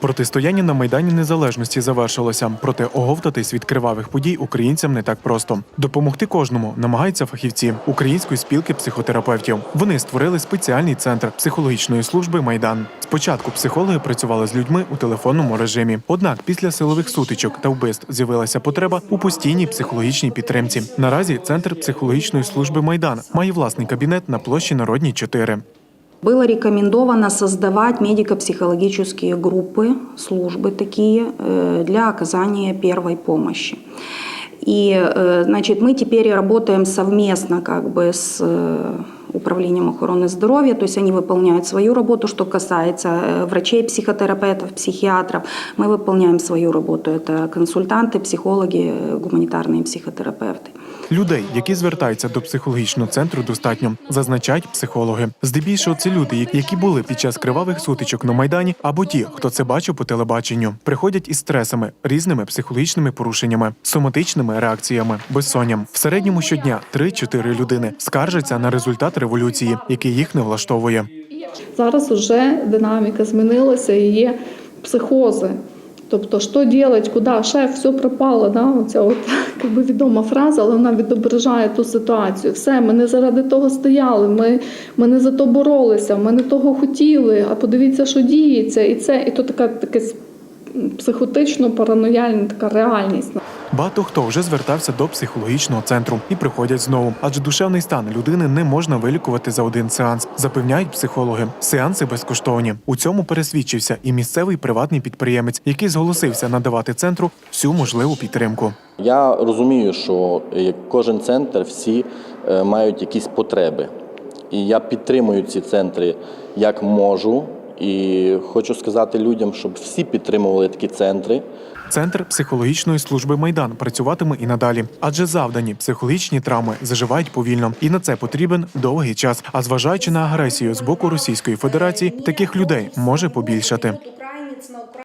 Протистояння на майдані незалежності завершилося, проте оговтатись від кривавих подій українцям не так просто. Допомогти кожному намагаються фахівці української спілки психотерапевтів. Вони створили спеціальний центр психологічної служби Майдан. Спочатку психологи працювали з людьми у телефонному режимі. Однак після силових сутичок та вбивств з'явилася потреба у постійній психологічній підтримці. Наразі центр психологічної служби Майдан має власний кабінет на площі Народній 4. Было рекомендовано создавать медико-психологические группы, службы такие э, для оказания первой помощи. И э, значит, мы теперь работаем совместно как бы с э, управлением охраны здоровья, то есть они выполняют свою работу, что касается врачей, психотерапевтов, психиатров. Мы выполняем свою работу, это консультанты, психологи, гуманитарные психотерапевты. Людей, які звертаються до психологічного центру, достатньо зазначають психологи. Здебільшого це люди, які були під час кривавих сутичок на майдані, або ті, хто це бачив по телебаченню, приходять із стресами, різними психологічними порушеннями, соматичними реакціями, безсонням. В середньому щодня 3-4 людини скаржаться на результат революції, який їх не влаштовує. Зараз вже динаміка змінилася і є психози. Тобто, що ділять, куди шеф, все пропало. Да? Оця от, як би відома фраза, але вона відображає ту ситуацію. Все, ми не заради того стояли, ми, ми не за то боролися, ми не того хотіли, а подивіться, що діється. І це, і то така таке психотично паранояльна така реальність. Багато хто вже звертався до психологічного центру і приходять знову, адже душевний стан людини не можна вилікувати за один сеанс, запевняють психологи. Сеанси безкоштовні. У цьому пересвідчився і місцевий приватний підприємець, який зголосився надавати центру всю можливу підтримку. Я розумію, що е, кожен центр всі е, мають якісь потреби. І я підтримую ці центри як можу. І хочу сказати людям, щоб всі підтримували такі центри. Центр психологічної служби Майдан працюватиме і надалі, адже завдані психологічні травми заживають повільно, і на це потрібен довгий час. А зважаючи на агресію з боку Російської Федерації, таких людей може побільшати.